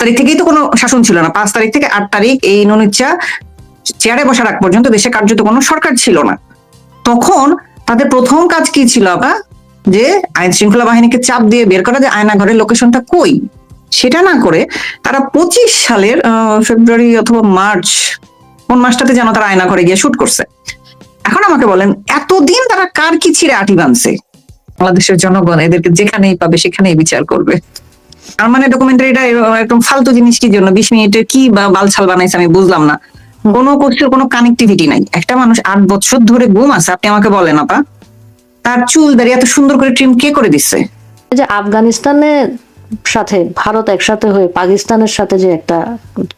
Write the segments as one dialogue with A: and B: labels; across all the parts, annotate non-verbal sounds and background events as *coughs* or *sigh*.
A: তারিখ থেকেই তো কোনো শাসন ছিল না। পাঁচ তারিখ থেকে আট তারিখ এই ননিচ্ছা চেয়ারে বসার আগ পর্যন্ত দেশে কার্যত কোনো সরকার ছিল না। তখন তাদের প্রথম কাজ কি ছিল আপা যে আইন শৃঙ্খলা বাহিনীকে চাপ দিয়ে বের করা যে আয়না ঘরের লোকেশনটা কই? সেটা না করে তারা পঁচিশ সালের ফেব্রুয়ারি অথবা মার্চ কোন মাসটাতে যেন তারা আয়না ঘরে গিয়ে শুট করছে। এখন আমাকে বলেন, এতদিন তারা কার কি ছিঁড়ে আটি বাঁধছে? বাংলাদেশের জনগণ এদেরকে যেখানেই পাবে সেখানেই বিচার করবে। আর মানে ডকুমেন্টারিটা একদম ফালতু জিনিস কি জন্য? বিশ মিনিটের কি বা বালছাল বানাইছে আমি বুঝলাম না। কোনো কোর্সের কোনো কানেক্টিভিটি নাই। একটা মানুষ আট বছর ধরে ঘুম আছে, আপনি আমাকে বলেন আপা। তার চুল দাঁড়িয়ে এত সুন্দর করে ট্রিম কে করে দিচ্ছে?
B: যে আফগানিস্তানের সাথে, ভারত একসাথে হয়ে, পাকিস্তানের সাথে যে একটা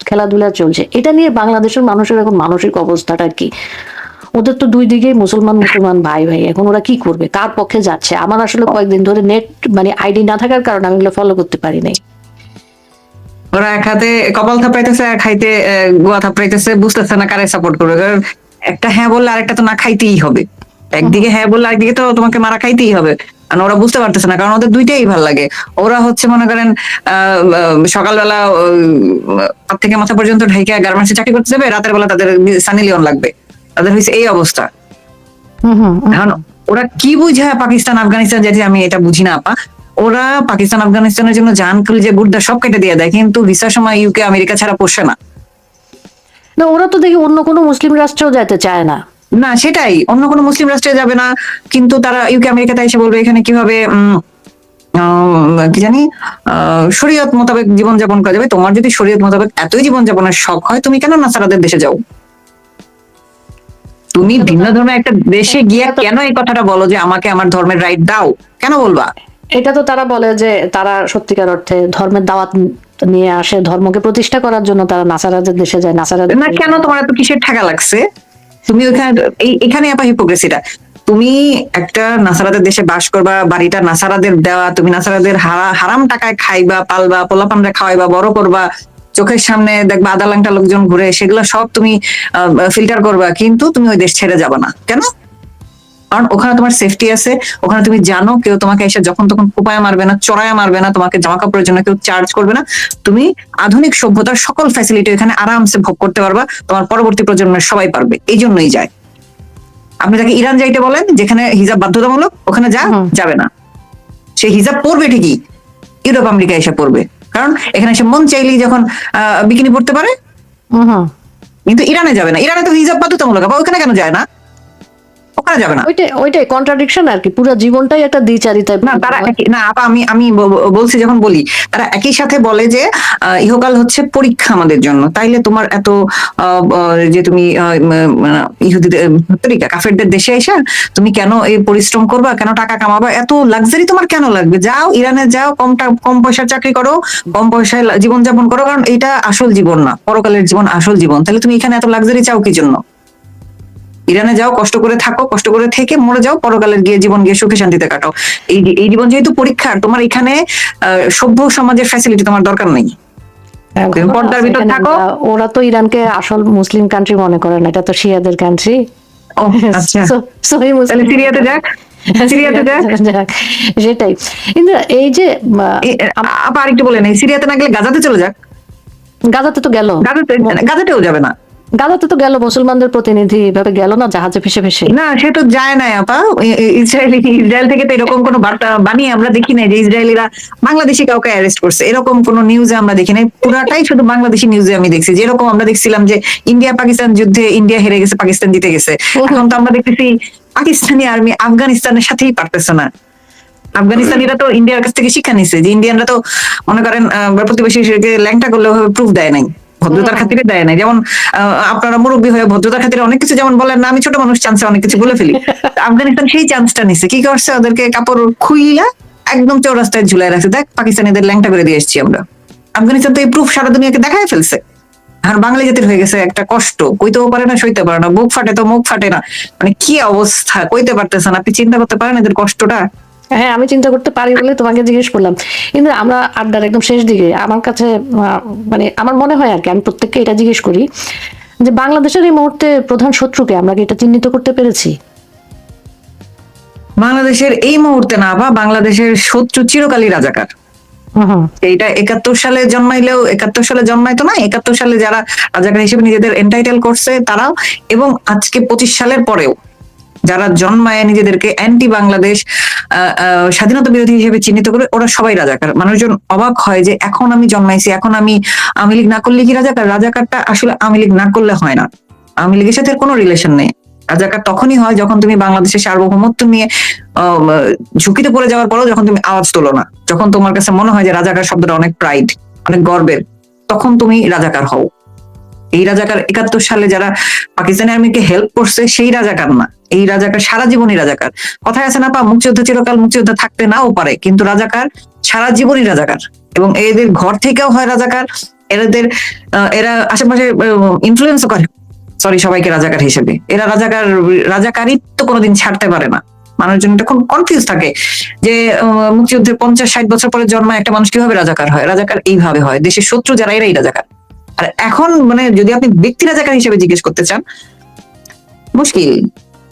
B: খেলাধুলা চলছে, এটা নিয়ে বাংলাদেশের মানুষের এখন মানসিক অবস্থাটা কি? ওদের তো দুই দিকেই মুসলমান মুসলমান ভাই ভাই এখন ওরা কি করবে কার পক্ষে যাচ্ছে আমার আসলে কয়েকদিন ধরে নেট মানে আইডি না থাকার কারণে আমি ফলো করতে পারি নাই
A: ওরা এক হাতে কপাল থাপড়াইতেছে এক হাইতে গোয়া থাপড়াইতেছে বুঝতেছে না কারে সাপোর্ট করবে কারণ একটা হ্যাঁ বললে আরেকটা তো না খাইতেই হবে একদিকে হ্যাঁ বললে একদিকে তো তোমাকে মারা খাইতেই হবে আর ওরা বুঝতে পারতেছে না কারণ ওদের দুইটাই ভালো লাগে ওরা হচ্ছে মনে করেন সকালবেলা থেকে মাথা পর্যন্ত ঢাইকা গার্মেন্টসে চাকরি করতে যাবে রাতের বেলা তাদের সানি লিওন লাগবে তাদের হয়েছে এই অবস্থা। এখন ওরা কি বুঝায় পাকিস্তান আফগানিস্তান যেটি আমি এটা বুঝি না আপা। ওরা পাকিস্তান আফগানিস্তানের জন্য জান যে গুর্দা সব কেটে দিয়ে দেয় কিন্তু ভিসার সময় ইউকে আমেরিকা ছাড়া পোষে না।
B: না ওরা তো দেখি অন্য কোনো মুসলিম রাষ্ট্রেও যেতে চায় না।
A: না সেটাই। অন্য কোনো মুসলিম রাষ্ট্রে যাবে না কিন্তু তারা ইউকে আমেরিকাতে এসে বলবে এখানে কীভাবে কি জানি আহ, শরীয়ত মোতাবেক জীবনযাপন করা যাবে। তোমার যদি শরীয়ত মোতাবেক এতই জীবনযাপনের শখ হয় তুমি কেন নাসারাদের দেশে যাও? তুমি ভিন্ন ধর্মের একটা দেশে গিয়ে কেন এই কথাটা বলো যে আমাকে আমার ধর্মের রাইট দাও? কেন বলবা?
B: এটা তো তারা বলে যে তারা সত্যিকার অর্থে ধর্মের দাওয়াত নিয়ে আসে ধর্মকে প্রতিষ্ঠা করার জন্য তারা নাসারাদের দেশে যায় নাসারাদের
A: না কেন তোমার এত কিসের ঠাকা লাগছে? তুমি ওখানে এই- এখানে আপা হিপোক্রেসিটা তুমি একটা নাসারাদের দেশে বাস করবা বাড়িটা নাসারাদের দেওয়া তুমি নাসারাদের হারা- হারাম টাকায় খাইবা পালবা পোলাপানরা খাওয়াইবা বড় করবা চোখের সামনে দেখবা আদা লাংটা লোকজন ঘুরে সেগুলো সব তুমি ফিল্টার করবা কিন্তু তুমি ওই দেশ ছেড়ে যাবে না। কেন? কারণ ওখানে তোমার সেফটি আছে ওখানে তুমি জানো কেউ তোমাকে এসে যখন তখন কোপায় মারবে না চড়ায় মারবে না তোমাকে জামা কাপড়ের জন্য কেউ চার্জ করবে না। তুমি আধুনিক সভ্যতার সকল ফ্যাসিলিটি এখানে আরামসে ভোগ করতে পারবা তোমার পরবর্তী প্রজন্মের সবাই পারবে এই জন্যই যায়। আপনি তাকে ইরান যাইতে বলেন যেখানে হিজাব বাধ্যতামূলক ওখানে যা যাবে না। সে হিজাব পরবে ঠিকই ইউরোপ আমেরিকা এসে পড়বে কারণ এখানে সে মন চাইলেই যখন আহ, বিকিনি পড়তে পারে
B: হুম হুম।
A: কিন্তু ইরানে যাবে না। ইরানে তো হিজাব বাধ্যতামূলক আবার ওখানে কেন যায় না? ওখানে যাবে না।
B: ওইটাই ওইটাই কন্ট্রাডিকশন আর কি পুরো জীবনটাই একটা দ্বিচারিতায়
A: না তারা না আপা আমি আমি বলছি যখন বলি তারা একই সাথে বলে যে ইহকাল হচ্ছে পরীক্ষা আমাদের জন্য। তাইলে তোমার এত যে তুমি আহ, ইহুদিদের কাফেরদের দেশে এসে তুমি কেন এই পরিশ্রম করবা কেন টাকা কামাবা? এত লাক্সারি তোমার কেন লাগবে? যাও ইরানে যাও কম কম পয়সার চাকরি করো কম পয়সায় জীবনযাপন করো কারণ এটা আসল জীবন না পরকালের জীবন আসল জীবন। তাহলে তুমি এখানে এত লাক্সারি চাও কি জন্য? ইরানে যাও কষ্ট করে থাকো কষ্ট করে থেকে মরে যাও পরকালের গিয়ে জীবন গিয়ে সুখে শান্তিতে কাটাও। এই এই জীবন যেহেতু পরীক্ষার তোমার এখানে সভ্য সমাজের ফ্যাসিলিটি তোমার দরকার নেই। পর্দার ভিতর থাকো।
B: ওরা তো ইরানকে আসল মুসলিম কান্ট্রি মনে করে না এটা তো শিয়াদের কান্ট্রি
A: আচ্ছা। *laughs* সিরিয়াতে যাক *laughs* সিরিয়াতে যাক।
B: সেটাই। কিন্তু এই যে
A: আপা আরেকটু বলেন এই সিরিয়াতে না গেলে গাজাতে চলে যাক?
B: গাজাতে তো গেল।
A: গাজাতে গাজাতেও যাবে না।
B: গাজাতে তো গেল, মুসলমানদের প্রতিনিধি এভাবে গেল না, জাহাজে ভেসে ভেসে?
A: না, সে তো যায় না আপা। ইসরায়েলি, ইসরায়েল থেকে তো এরকম কোনো বার্তা বানিয়ে আমরা দেখি নাই যে ইসরায়েলিরা বাংলাদেশি কাউকে অ্যারেস্ট করছে। এরকম কোনো নিউজে আমরা দেখি নাই। পুরাটাই শুধু বাংলাদেশি নিউজে আমি দেখছি। যেরকম আমরা দেখছিলাম যে ইন্ডিয়া পাকিস্তান যুদ্ধে ইন্ডিয়া হেরে গেছে, পাকিস্তান জিতে গেছে। এখন তো আমরা দেখতেছি পাকিস্তানি আর্মি আফগানিস্তানের সাথেই পারতেছে না। আফগানিস্তানিরা তো ইন্ডিয়ার কাছ থেকে শিক্ষা নিছে যে ইন্ডিয়ানরা তো মনে করেন প্রতিবেশীকে ল্যাংটা করলে প্রুফ দেয় নাই। ভদ্রতার খাতিরে দেয় নাই। যেমন আপনারা মুরব্বী হয়ে ভদ্রতার খাতিরে অনেক কিছু যেমন বলেন না আমি ছোট মানুষ চান্সে অনেক কিছু বলে ফেলি। *laughs* আফগানিস্তান সেই চান্সটা নিছে। কি করছে? ওদেরকে কাপড় খুইলা একদম চৌরাস্তায় ঝুলাই রাখছে। দেখ পাকিস্তানিদের ল্যাংটা করে দিয়ে এসেছি আমরা। আফগানিস্তান তো এই প্রুফ সারা দুনিয়াকে দেখায় ফেলছে। আর বাঙালি জাতির হয়ে গেছে একটা কষ্ট। কইতেও পারে না সইতে পারে না। বুক ফাটে তো মুখ ফাটে না। মানে কি অবস্থা? কইতে পারতেছে না। আপনি চিন্তা করতে পারেন এদের কষ্টটা?
B: হ্যাঁ আমি চিন্তা করতে পারি বলে তোমাকে জিজ্ঞেস করলাম। কিন্তু আমরা আড্ডার একদম শেষ দিকে আমার কাছে মানে আমার মনে হয় আর কি আমি প্রত্যেককে এটা জিজ্ঞেস করি যে বাংলাদেশের এই মুহূর্তে প্রধান শত্রুকে আমরা কি এটা চিহ্নিত করতে পেরেছি?
A: বাংলাদেশের এই মুহূর্তে না বা বাংলাদেশের শত্রু চিরকালই রাজাকার।
B: হুম হুম।
A: এইটা একাত্তর সালে জন্মাইলেও একাত্তর সালে জন্মাইতো না একাত্তর সালে যারা রাজাকার হিসেবে নিজেদের এন্টাইটেল করছে তারাও এবং আজকে পঁচিশ সালের পরেও। যারা জন্মায় নিজেদেরকে অ্যান্টি বাংলাদেশ স্বাধীনতা বিরোধী হিসেবে চিহ্নিত করে ওরা সবাই রাজাকার। মানুষজন অবাক হয় যে এখন আমি জন্মাইছি, এখন আমি আওয়ামী লীগ না করলে কি রাজাকার? রাজাকারটা আসলে আওয়ামী লীগ না করলে হয় না। আওয়ামী লীগের সাথে কোনো রিলেশন নেই। রাজাকার তখনই হয় যখন তুমি বাংলাদেশের সার্বভৌমত্ব নিয়ে ঝুঁকিতে পড়ে যাওয়ার পরেও যখন তুমি আওয়াজ তোলো না, যখন তোমার কাছে মনে হয় যে রাজাকার শব্দটা অনেক প্রাইড অনেক গর্বের, তখন তুমি রাজাকার হও। এই রাজাকার একাত্তর সালে যারা পাকিস্তানি আর্মিকে হেল্প করছে, সেই রাজাকার না। এই রাজাকার সারা জীবনই রাজাকার। কথায় আছে না, পা, মুক্তিযুদ্ধ চিরকাল মুক্তিযুদ্ধ থাকতে নাও পারে। কিন্তু রাজাকার সারা জীবনই রাজাকার। এবং এদের ঘর থেকেও হয় রাজাকার। এদের এরা আশেপাশে ইনফ্লুয়েন্সও করে। সরি সবাইকে রাজাকার হিসেবে। এরা রাজাকার, রাজাকারিত্ব কোনোদিন ছাড়তে পারে না। মানুষজন তখন কনফিউজ থাকে যে মুক্তিযুদ্ধের পঞ্চাশ, ষাট বছর পরে জন্মায় একটা মানুষ কীভাবে রাজাকার হয়? রাজাকার এইভাবে হয়। দেশের শত্রু যারা, এরাই রাজাকার। আর এখন মানে যদি আপনি ব্যক্তি রাজাকার হিসেবে জিজ্ঞেস করতে চান, মুশকিল।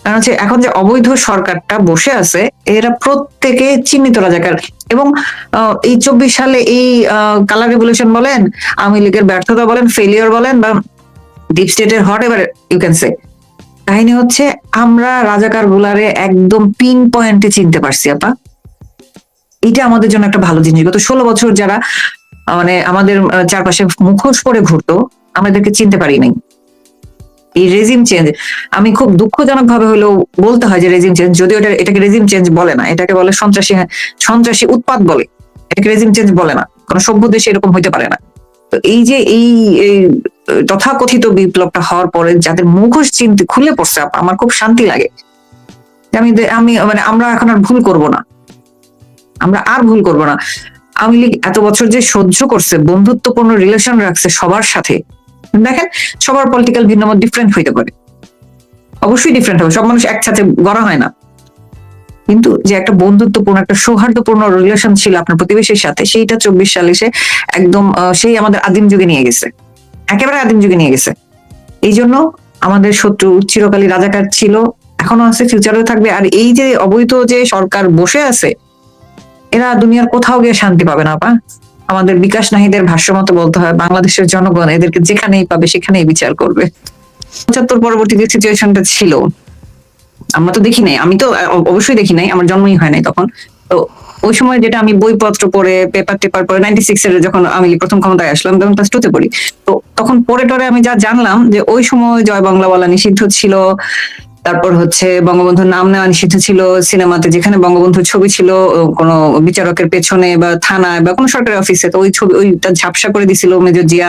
A: কারণ হচ্ছে এখন যে অবৈধ সরকারটা বসে আছে, এরা প্রত্যেকে চিহ্নিত রাজাকার। এবং এই চব্বিশ সালে এই কালার রেভলিউশন বলেন, আওয়ামী লীগের ব্যর্থতা বলেন ফেলিওর বলেন, বা ডিপ স্টেটের হট এবার ইউ ক্যান সে কাহিনী হচ্ছে, আমরা রাজাকার গুলারে একদম পিন পয়েন্টে চিনতে পারছি, আপা। এটা আমাদের জন্য একটা ভালো জিনিস। গত ষোলো বছর যারা মানে আমাদের চারপাশে মুখোশ পরে ঘুরতো আমাদেরকে চিনতে পারি নাই। এই রেজিম চেঞ্জ আমি খুব দুঃখজনক ভাবে হলেও বলতে হয় যে রেজিম চেঞ্জ যদিও এটা এটাকে রেজিম চেঞ্জ বলে না এটাকে বলে সন্ত্রাসী সন্ত্রাসী উৎপাদ বলে এটাকে রেজিম চেঞ্জ বলে না কোনো সভ্য দেশে এরকম হইতে পারে না। তো এই যে এই, তথাকথিত বিপ্লবটা হওয়ার পরে যাদের মুখোশ চিনতে খুলে পড়ছে আমার খুব শান্তি লাগে। আমি আমি মানে আমরা এখন আর ভুল করব না। আমরা আর ভুল করব না। আওয়ামী লীগ এত বছর যে সহ্য করছে, বন্ধুত্বপূর্ণ রিলেশন রাখছে সবার সাথে, দেখেন সবার পলিটিক্যাল ভিন্নমত ডিফারেন্ট হইতে পারে। অবশ্যই ডিফারেন্ট হবে, সব মানুষ একসাথে গড়া হয় না। কিন্তু যে একটা বন্ধুত্বপূর্ণ, একটা সৌহার্দ্যপূর্ণ রিলেশন ছিল আপনার প্রতিবেশীর সাথে, সেইটা চব্বিশ সালে সে একদম সেই আমাদের আদিম যুগে নিয়ে গেছে। একেবারে আদিম যুগে নিয়ে গেছে। এই জন্য আমাদের শত্রু চিরকালী রাজাকার ছিল, এখনও আছে ফিউচারেও থাকবে। আর এই যে অবৈধ যে সরকার বসে আছে এরা দুনিয়ার কোথাও গিয়ে শান্তি পাবে না পা আমাদের বিকাশ নাহিদের ভাষ্য মতো বলতে হয়, বাংলাদেশের জনগণ এদেরকে যেখানেই পাবে সেখানেই বিচার করবে। পঁচাত্তর পরবর্তী যে সিচুয়েশনটা ছিল, আমরা তো দেখি নাই, আমি তো অবশ্যই দেখি নাই, আমার জন্মই হয় নাই তখন। তো ওই সময় যেটা আমি বইপত্র পড়ে পেপার টেপার পড়ে নাইনটি সিক্স এর যখন আমি প্রথম ক্ষমতায় আসলাম, তখন ক্লাস টুতে পড়ি। তো তখন পড়ে টরে আমি যা জানলাম যে ওই সময় জয় বাংলা বলা নিষিদ্ধ ছিল তারপর হচ্ছে বঙ্গবন্ধুর নাম নেওয়া নিষিদ্ধ ছিল সিনেমাতে, যেখানে বঙ্গবন্ধুর ছবি ছিল কোনো বিচারকের পেছনে বা থানায় বা কোনো সরকারি অফিসে, তো ওই ছবি ওইটা ঝাপসা করে দিছিল মেজর জিয়া।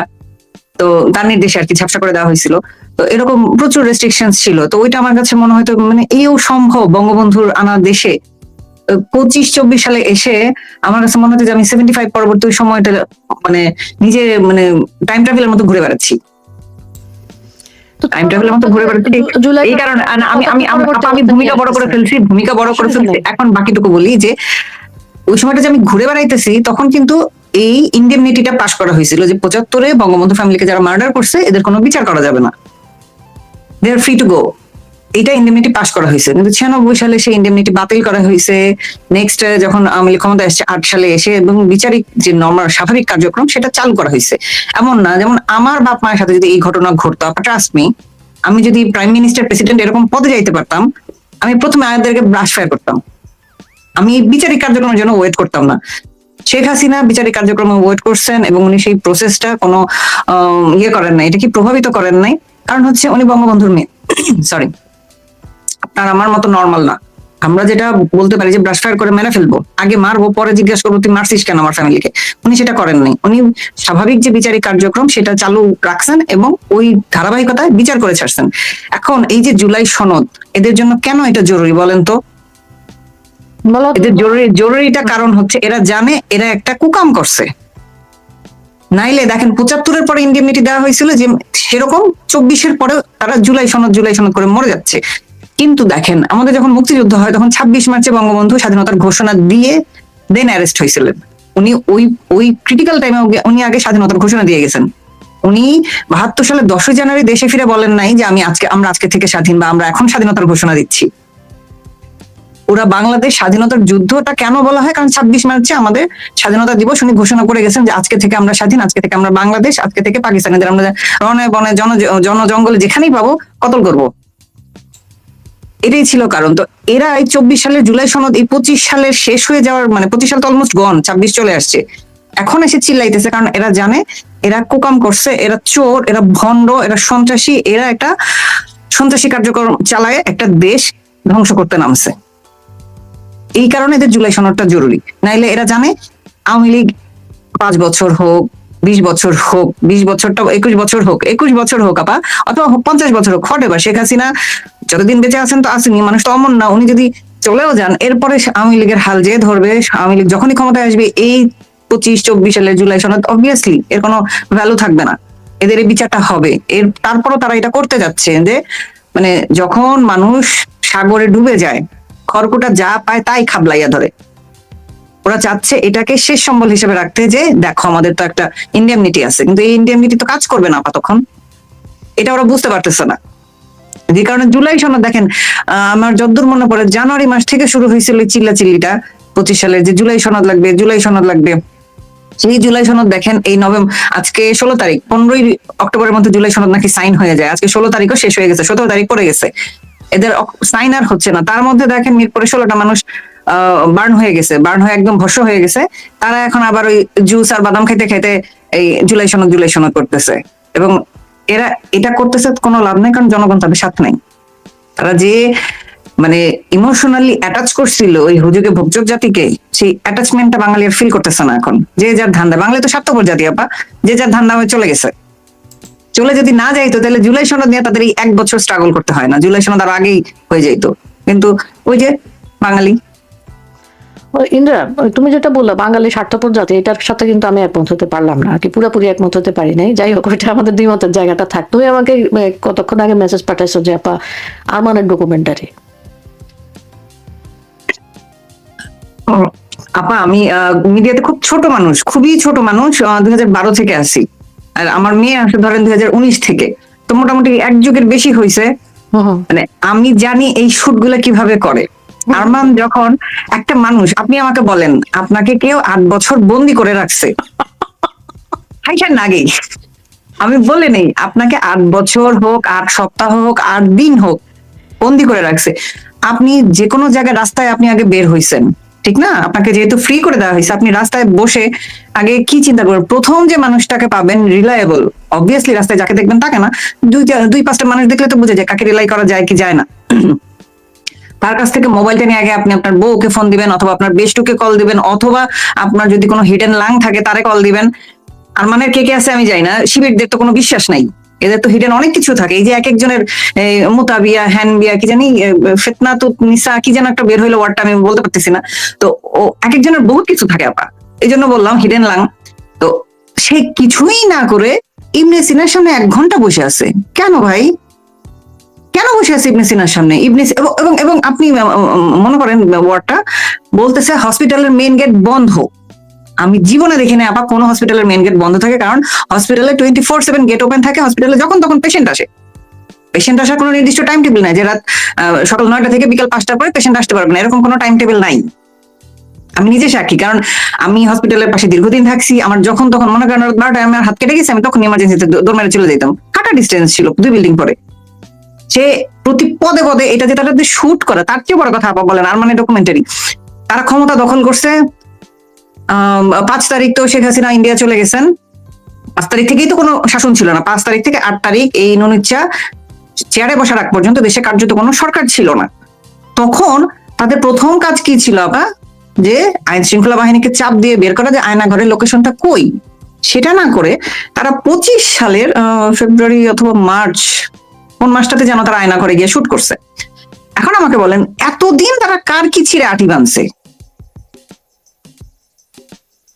A: তো তার নির্দেশে আর কি ঝাপসা করে দেওয়া হয়েছিল। তো এরকম প্রচুর রেস্ট্রিকশন ছিল। তো ওইটা আমার কাছে মনে হয়তো মানে এও সম্ভব বঙ্গবন্ধুর আনা দেশে। পঁচিশ চব্বিশ সালে এসে আমার কাছে মনে হতো যে আমি সেভেন্টি ফাইভ পরবর্তী সময়টা মানে নিজে মানে টাইম ট্রাভেলের মতো ঘুরে বেড়াচ্ছি। টাইম ট্রাভেলের মতো ঘুরে বেড়াচ্ছি এই কারণে আমি আমি আমি ভূমিকা বড় করে ফেলছি ভূমিকা বড় করে ফেলছি। এখন বাকিটুকু বলি যে ওই সময়টা যে আমি ঘুরে বেড়াইতেছি তখন কিন্তু এই ইন্ডেমনিটিটা পাশ করা হয়েছিল যে পঁচাত্তরে বঙ্গবন্ধু ফ্যামিলিকে যারা মার্ডার করছে এদের কোনো বিচার করা যাবে না। দে আর ফ্রি টু গো এটা ইন্ডেমনিটি পাস করা হয়েছে। কিন্তু ছিয়ানব্বই সালে সেই ইন্ডেমনিটি বাতিল করা হয়েছে। নেক্সট যখন আওয়ামী লীগ ক্ষমতা এসছে, আট সালে এসে এবং বিচারিক যে নর্মাল স্বাভাবিক কার্যক্রম, সেটা চালু করা হয়েছে। এমন না, যেমন আমার বাপ মায়ের সাথে যদি এই ঘটনা ঘটতো ট্রাস্ট মি আমি যদি প্রাইম মিনিস্টার প্রেসিডেন্ট এরকম পদে যাইতে পারতাম, আমি প্রথমে আয়াদেরকে ব্রাশ ফায়ার করতাম। আমি বিচারিক কার্যক্রমের জন্য ওয়েট করতাম না। শেখ হাসিনা বিচারিক কার্যক্রমে ওয়েট করছেন এবং উনি সেই প্রসেসটা কোনো ইয়ে করেন নাই, এটা কি প্রভাবিত করেন নাই? কারণ হচ্ছে উনি বঙ্গবন্ধুর মেয়ে। *coughs* সরি আপনার আমার মতো নর্মাল না। আমরা যেটা বলতে পারি যে ব্রাশ ফায়ার করে মেরে ফেলব আগে মারবো পরে জিজ্ঞাসা করব তুই মারছিস কেন আমার ফ্যামিলিকে উনি সেটা করেন নাই। উনি স্বাভাবিক যে বিচারিক কার্যক্রম সেটা চালু রাখছেন এবং ওই ধারাবাহিকতায় বিচার করে ছাড়ছেন। এখন এই যে জুলাই সনদ এদের জন্য কেন এটা জরুরি বলেন তো?
B: বলো
A: এদের জরুরি জরুরিটা কারণ হচ্ছে এরা জানে এরা একটা কুকাম করছে। নাইলে দেখেন পঁচাত্তরের পরে ইন্ডিমনিটি দেওয়া হয়েছিল যে সেরকম চব্বিশের পরে তারা জুলাই সনদ জুলাই সনদ করে মরে যাচ্ছে। কিন্তু দেখেন, আমাদের যখন মুক্তিযুদ্ধ হয়, তখন ছাব্বিশ মার্চে বঙ্গবন্ধু স্বাধীনতার ঘোষণা দিয়ে দেন অ্যারেস্ট হয়েছিলেন। উনি ওই ওই ক্রিটিক্যাল টাইমে উনি আগে স্বাধীনতার ঘোষণা দিয়ে গেছেন। উনি বাহাত্তর সালে দশই জানুয়ারি দেশে ফিরে বলেন নাই যে আমি আজকে, আমরা আজকে থেকে স্বাধীন বা আমরা এখন স্বাধীনতার ঘোষণা দিচ্ছি। ওরা বাংলাদেশ স্বাধীনতার যুদ্ধটা কেন বলা হয়? কারণ ছাব্বিশ মার্চে আমাদের স্বাধীনতা দিবস উনি ঘোষণা করে গেছেন যে আজকে থেকে আমরা স্বাধীন, আজকে থেকে আমরা বাংলাদেশ, আজকে থেকে পাকিস্তানিদের আমরা রনে বনে, জন জন জঙ্গলে যেখানেই পাবো, কতল করব। এটাই ছিল কারণ। তো এরা এই চব্বিশ সালের জুলাই সনদ, এই পঁচিশ সালের শেষ হয়ে যাওয়ার মানে পঁচিশ সাল তো অলমোস্ট গন ছাব্বিশ চলে আসছে। এখন এসে চিল্লাইতেছে কারণ এরা জানে, এরা কোকাম করছে, এরা চোর, এরা ভণ্ড, এরা সন্ত্রাসী, এরা একটা সন্ত্রাসী কার্যক্রম চালায় একটা দেশ ধ্বংস করতে নামছে। এই কারণে এদের জুলাই সনদটা জরুরি। নাইলে এরা জানে, আওয়ামী লীগ পাঁচ বছর হোক বিশ বছর হোক, বিশ বছরটা, একুশ বছর হোক, একুশ বছর হোক আপা, অথবা পঞ্চাশ বছর হোক হটে বা শেখ হাসিনা যতদিন বেঁচে আছেন তো আসেনি মানুষ তো অমন না, উনি যদি চলেও যান, এরপরে আওয়ামী লীগের হাল যে ধরবে, আওয়ামী লীগ যখনই ক্ষমতায় আসবে, এই পঁচিশ, চব্বিশ সালের জুলাই সনদ অবভিয়াসলি এর কোনো ভ্যালু থাকবে না। এদের এই বিচারটা হবে। এর, তারপরও তারা এটা করতে যাচ্ছে যে মানে যখন মানুষ সাগরে ডুবে যায়, খড়কুটা যা পায় তাই খাবলাইয়া ধরে। ওরা চাচ্ছে এটাকে শেষ সম্বল হিসেবে রাখতে যে, দেখো আমাদের তো একটা ইন্ডিয়ামনিটি আছে। কিন্তু এই ইন্ডিয়ামনিটি তো কাজ করবে না তখন এটা ওরা বুঝতে পারতেছে না। যে কারণে জুলাই সনদ, দেখেন আমার যদ্দূর মনে পড়ে, জানুয়ারি মাস থেকে শুরু হয়েছিল চিল্লা চিল্লিটা পঁচিশ সালের যে জুলাই সনদ লাগবে, জুলাই সনদ লাগবে। সেই জুলাই সনদ, দেখেন, এই নভেম্বর আজকে ষোলো তারিখ, পনেরোই অক্টোবরের মধ্যে জুলাই সনদ নাকি সাইন হয়ে যায়। আজকে ষোলো তারিখও শেষ হয়ে গেছে, সতেরো তারিখ পড়ে গেছে। এদের সাইন আর হচ্ছে না। তার মধ্যে, দেখেন, মিরপুরে ষোলোটা মানুষ বার্ন হয়ে গেছে, বার্ন হয়ে একদম ভস্য হয়ে গেছে। তারা এখন আবার ওই জুস আর বাদাম খাইতে খাইতে এই জুলাই সনদ জুলাই সনদ করতেছে। এবং এরা এটা করতেছে, কোনো লাভ নেই, কারণ জনগণ তাদের সাথে নাই। তারা যে মানে ইমোশনালি অ্যাটাচ করছিল ওই হুজুগে ভোগযোগ জাতিকে, সেই অ্যাটাচমেন্টটা বাঙালি আর ফিল করতেছে না এখন। যে যার ধান্দা, বাঙালি তো স্বার্থপর জাতি আপা যে যার ধান্দা হয়ে চলে গেছে। চলে যদি না যাইতো, তাহলে জুলাই সনদ নিয়ে তাদের এই এক বছর স্ট্রাগল করতে হয় না। জুলাই সনদ আর আগেই হয়ে যাইতো। কিন্তু ওই যে বাঙালি
B: ইন্দ্রা তুমি যেটা বলল বাঙালি স্বার্থপর জাতি এটার সাথে কিন্তু আমি একমত হতে পারলাম না। আর কি পুরোপুরি একমত হতে পারি নাই। যাই হোক ওইটা আমাদের দুই মতের জায়গাটা থাক। তুমি আমাকে কতক্ষণ আগে মেসেজ পাঠাইছো যে আপা আরমানের ডকুমেন্টারি
A: আপা আমি মিডিয়াতে খুব ছোট মানুষ খুবই ছোট মানুষ দুই হাজার বারো থেকে আসি আর আমার মেয়ে আসে ধরেন দুই হাজার উনিশ থেকে। তো মোটামুটি এক যুগের বেশি হয়েছে মানে আমি জানি এই শুটগুলা কীভাবে করে। *laughs* আরমান যখন একটা মানুষ, আপনি আমাকে বলেন, আপনাকে কেউ আট বছর বন্দি করে রাখছে? আগেই আমি বলে নেই, আপনাকে আট বছর হোক, আট সপ্তাহ হোক, আট দিন হোক, বন্দি করে রাখছে। আপনি যে কোনো জায়গায় রাস্তায় আপনি আগে বের হইছেন, ঠিক না? আপনাকে যেহেতু ফ্রি করে দেওয়া হয়েছে, আপনি রাস্তায় বসে আগে কি চিন্তা করবেন? প্রথম যে মানুষটাকে পাবেন রিলায়েবল অবভিয়াসলি রাস্তায় যাকে দেখবেন তাকে না, দুই দুই পাঁচটা মানুষ দেখলে তো বুঝে যায়, কাকে রিলাই করা যায়, কি যায় না। তার কাছ থেকে মোবাইলটা নিয়ে আগে আপনি আপনার বউকে ফোন দিবেন অথবা আপনার বেস্টুকে কল দিবেন অথবা আপনার যদি কোনো হিডেন লাং থাকে তারে কল দিবেন। আর মানে কে কে আছে আমি যাই না, শিবিরদের তো কোনো বিশ্বাস নাই। এদের তো হিডেন অনেক কিছু থাকে। এই যে এক একজনের মোতাবিয়া হ্যান বিয়া কি জানি ফেতনা তো নিসা, কি যেন একটা বের হইল ওয়ার্ডটা আমি বলতে পারতেছি না। তো ও, এক একজনের বহুত কিছু থাকে আপা। এই জন্য বললাম হিডেন লাং তো সে কিছুই না করে ইমনে সিনার সামনে এক ঘণ্টা বসে আছে। কেন ভাই? কেন বসে আছে ইবনে সিনার সামনে? ইবনে এবং- এবং আপনি মনে করেন ওয়ার্ডটা বলতেছে হসপিটালের মেইন গেট বন্ধ। আমি জীবনে দেখি না আপা কোনো হসপিটালের মেন গেট বন্ধ থাকে, কারণ হসপিটালে twenty four seven gate open থাকে হসপিটালে যখন তখন পেশেন্ট আসে। পেশেন্ট আসার কোনো নির্দিষ্ট টাইম টেবিল নাই, যে রাত সকাল নয়টা থেকে বিকাল পাঁচটার পরে পেশেন্ট আসতে পারবে না, এরকম কোনো টাইম টেবিল নাই। আমি নিজে সাক্ষী, কারণ আমি হসপিটালের পাশে দীর্ঘদিন থাকছি, আমার যখন তখন মনে করেন বারোটায় আমার হাত কেটে গেছে, আমি তখন ইমার্জেন্সিতে দৌড় চলে যেতাম কাটা ডিস্টেন্স ছিল, দুই বিল্ডিং পরে। সে প্রতি পদে পদে এটা যে তাদের শুট করে, তার চেয়ে বড় কথা বলেন আর মানে ডকুমেন্টারি তারা ক্ষমতা দখল করছে পাঁচ তারিখ তো শেখ হাসিনা ইন্ডিয়া চলে গেছেন। পাঁচ তারিখ থেকেই তো কোনো শাসন ছিল না। পাঁচ তারিখ থেকে আট তারিখ এই ননিচ্ছা চেয়ারে বসার আগ পর্যন্ত দেশে কার্যত কোনো সরকার ছিল না। তখন তাদের প্রথম কাজ কি ছিল আপা? যে আইন শৃঙ্খলা বাহিনীকে চাপ দিয়ে বের করা যে আয়না ঘরের লোকেশনটা কই? সেটা না করে তারা পঁচিশ সালের ফেব্রুয়ারি অথবা মার্চ কোন মাসটাতে যেন তারা আয়না ঘরে গিয়ে শুট করছে? এখন আমাকে বলেন, এতদিন তারা কার কি ছিঁড়ে আটি বানছে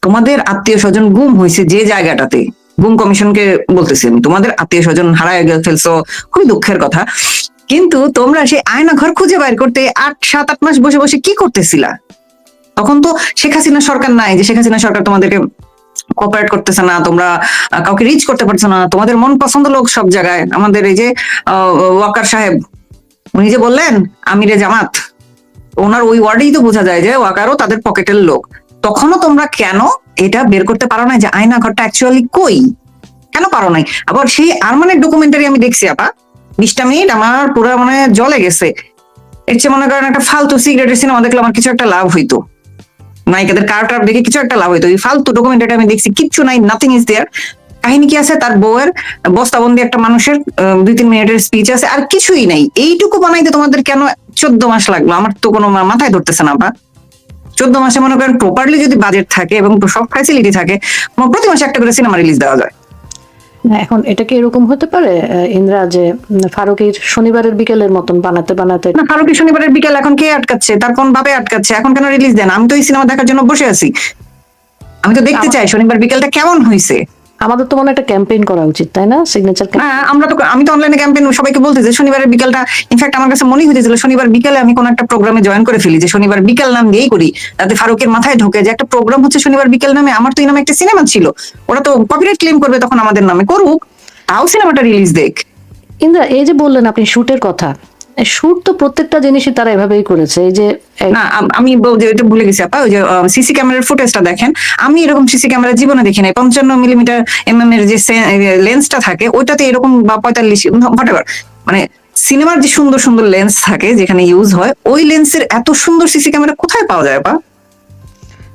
A: তোমাদের আত্মীয় স্বজন গুম হয়েছে যে জায়গাটাতে। গুম কমিশনকে বলতেছি আমি, তোমাদের আত্মীয় স্বজন হারায় ফেলছো, খুবই দুঃখের কথা। কিন্তু তোমরা সেই আয়না ঘর খুঁজে বাইর করতে আট, সাত, আট মাস বসে বসে কি করতেছিলা? তখন তো শেখ হাসিনা সরকার নাই, যে শেখ হাসিনা সরকার তোমাদেরকে কোঅপারেট করতেছে না, তোমরা কাউকে রিচ করতে পারছ না, তোমাদের মন পছন্দ লোক সব জায়গায়। আমাদের এই যে ওয়াকার সাহেব, উনি যে বললেন, আমিরে জামাত, ওনার ওই ওয়ার্ডেই তো বোঝা যায় যে ওয়াকারও তাদের পকেটের লোক। তখনও তোমরা কেন এটা বের করতে পারো না যে আয়না ঘরটা অ্যাকচুয়ালি কই? কেন পারো নাই? আবার সেই আরমানের ডকুমেন্টারি আমি দেখছি, আপা। বিশটা মিনিট আমার পুরো মানে জলে গেছে। এর চেয়ে মনে করেন একটা ফালতু সিগারেটের সিনেমা দেখলে আমার কিছু একটা লাভ হইতো। নায়িকাদের কার্টার দেখে কিছু একটা লাভ হইতো। ফালতু ডকুমেন্টারি আমি দেখছি, কিচ্ছু নাই নাথিং ইজ দেয়ার কাহিনী কি আছে? তার বউয়ের বস্তাবন্দি একটা মানুষের দুই তিন মিনিটের স্পিচ আছে, আর কিছুই নাই। এইটুকু বানাইতে তোমাদের কেন চোদ্দ মাস লাগল? আমার তো কোনো মাথায় ধরতেছে না, বা। চোদ্দ মাসে মনে করেন প্রপারলি যদি বাজেট থাকে এবং সব ফ্যাসিলিটি থাকে, প্রতি মাসে একটা করে সিনেমা রিলিজ দেওয়া যায়।
B: এখন এটা কি এরকম হতে পারে ইন্দ্রা যে ফারুকের শনিবারের বিকেলের মতন বানাতে বানাতে?
A: না ফারুকি শনিবারের বিকেল এখন কে আটকাচ্ছে? তার কোন ভাবে আটকাচ্ছে? এখন কেন রিলিজ দেন আমি তো এই সিনেমা দেখার জন্য বসে আছি। আমি তো দেখতে চাই শনিবার বিকেলটা কেমন হয়েছে
B: আমাদের তো মনে একটা ক্যাম্পেইন করা উচিত তাই না? সিগনেচার
A: হ্যাঁ আমরা তো আমি তো অনলাইনে ক্যাম্পেইন সবাইকে বলতে যে শনিবারের বিকেলটা ইনফ্যাক্ট আমার কাছে মনে হইতেছিল শনিবার বিকেলে আমি কোন একটা প্রোগ্রামে জয়েন করে ফেলি যে শনিবার বিকেল নাম দিয়েই করি। তাতে ফারুকের মাথায় ঢোকে যে একটা প্রোগ্রাম হচ্ছে শনিবার বিকেল নামে আমার তো এই নামে একটা সিনেমা ছিল। ওরা তো কপিরাইট ক্লেম করবে তখন আমাদের নামে করুক তাও সিনেমাটা রিলিজ দেখ।
B: ইন্দ্রা এই যে বললেন আপনি শুটের কথা শুট তো প্রত্যেকটা জিনিসই তারা এভাবেই করেছে এই যে
A: না আমি বল- যে এটা ভুলে গেছি আপা ওই যে সিসি ক্যামেরার ফুটেজটা দেখেন। আমি এরকম সিসি ক্যামেরা জীবনে দেখি নাই পঞ্চান্ন মিলিমিটার এমএম এর যে লেন্সটা থাকে ওইটাতে এরকম বা পঁয়তাল্লিশ হোয়াট মানে সিনেমার যে সুন্দর সুন্দর লেন্স থাকে যেখানে ইউজ হয় ওই লেন্সের এত সুন্দর সিসি ক্যামেরা কোথায় পাওয়া যায় আপা?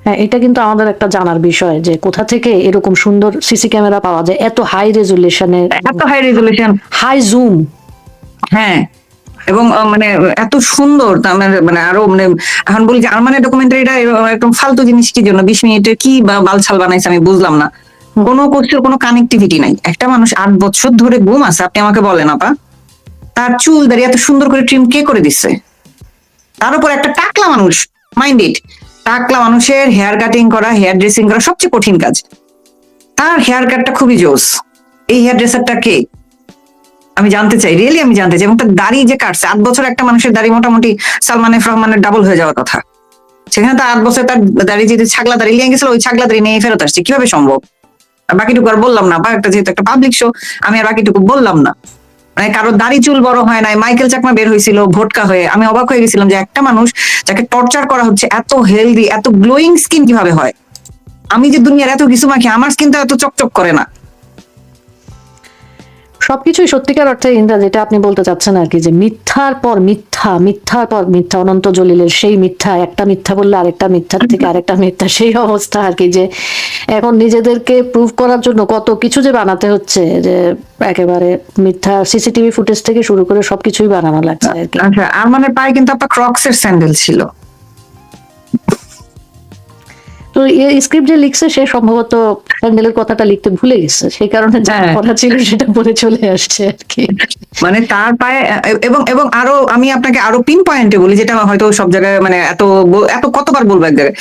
B: হ্যাঁ এটা কিন্তু আমাদের একটা জানার বিষয় যে কোথা থেকে এরকম সুন্দর সিসি ক্যামেরা পাওয়া যায় এত হাই রেজুলেশনে
A: এত হাই রেজুলেশন
B: হাই জুম
A: হ্যাঁ। এবং মানে এত সুন্দর মানে মানে আরও মানে এখন বলি যে আরমানের ডকুমেন্টারিটা একদম ফালতু জিনিস কি জন্য? বিশ মিনিটে কি বা বালছাল বানাইছে আমি বুঝলাম না। কোনো কোর্সের কোনো কানেক্টিভিটি নাই। একটা মানুষ আট বছর ধরে ঘুম আছে আপনি আমাকে বলেন আপা। তার চুল দাঁড়িয়ে এত সুন্দর করে ট্রিম কে করে দিচ্ছে তার উপর একটা টাকলা মানুষ মাইন্ড ইট টাকলা মানুষের হেয়ার কাটিং করা হেয়ার ড্রেসিং করা সবচেয়ে কঠিন কাজ। তার হেয়ার কাটটা খুবই জোস। এই হেয়ার ড্রেসারটা কে? আমি জানতে চাই রিয়েলি আমি জানতে চাই, এবং তার দাড়ি যে কাটছে, আট বছর একটা মানুষের দাড়ি মোটামুটি সালমান এফ রহমানের ডাবল হয়ে যাওয়ার কথা। সেখানে তার আট বছর তার দাড়ি যদি ছাগলা দাড়ি নিয়ে গেছিল, ওই ছাগলা দাড়ি নিয়ে ফেরত আসছে, কীভাবে সম্ভব? বাকিটুকু আর বললাম না বা একটা যেহেতু একটা পাবলিক শো আমি আর বাকিটুকু বললাম না। মানে কারও দাড়ি চুল বড় হয় নাই, মাইকেল চাকমা বের হয়েছিল ভোটকা হয়ে, আমি অবাক হয়ে গেছিলাম যে একটা মানুষ যাকে টর্চার করা হচ্ছে এত হেলদি এত গ্লোয়িং স্কিন কীভাবে হয়? আমি যে দুনিয়ার এত কিছু মাখি, আমার স্কিন তো এত চকচক করে না।
B: সবকিছুই সত্যিকার অর্থে ইন্দ্রা, যেটা আপনি বলতে চাচ্ছেন আর কি, যে মিথ্যার পর মিথ্যা, মিথ্যার পর মিথ্যা, অনন্ত জলিলের সেই মিথ্যা, একটা মিথ্যা বললে আরেকটা মিথ্যার থেকে আরেকটা মিথ্যা, সেই অবস্থা আর কি, যে এখন নিজেদেরকে প্রুভ করার জন্য কত কিছু যে বানাতে হচ্ছে, যে একেবারে মিথ্যা সিসিটিভি ফুটেজ থেকে শুরু করে সবকিছুই বানানো লাগছে আর কি।
A: আচ্ছা আরমানের পায়ে কিন্তু আপনার ক্রক্স এর স্যান্ডেল ছিল।
B: তো এই স্ক্রিপ্ট যে লিখছে সে সম্ভবত প্যান্ডেলের কথাটা লিখতে ভুলে গেছে। সেই কারণে যা
A: হ্যাঁ।
B: কথা ছিল সেটা বলে চলে আসছে আর কি।
A: মানে তার পায়ে এবং এবং আরও আমি আপনাকে আরও পিন পয়েন্টে বলি যেটা হয়তো সব জায়গায় মানে এত এত কতবার বলব এক জায়গায়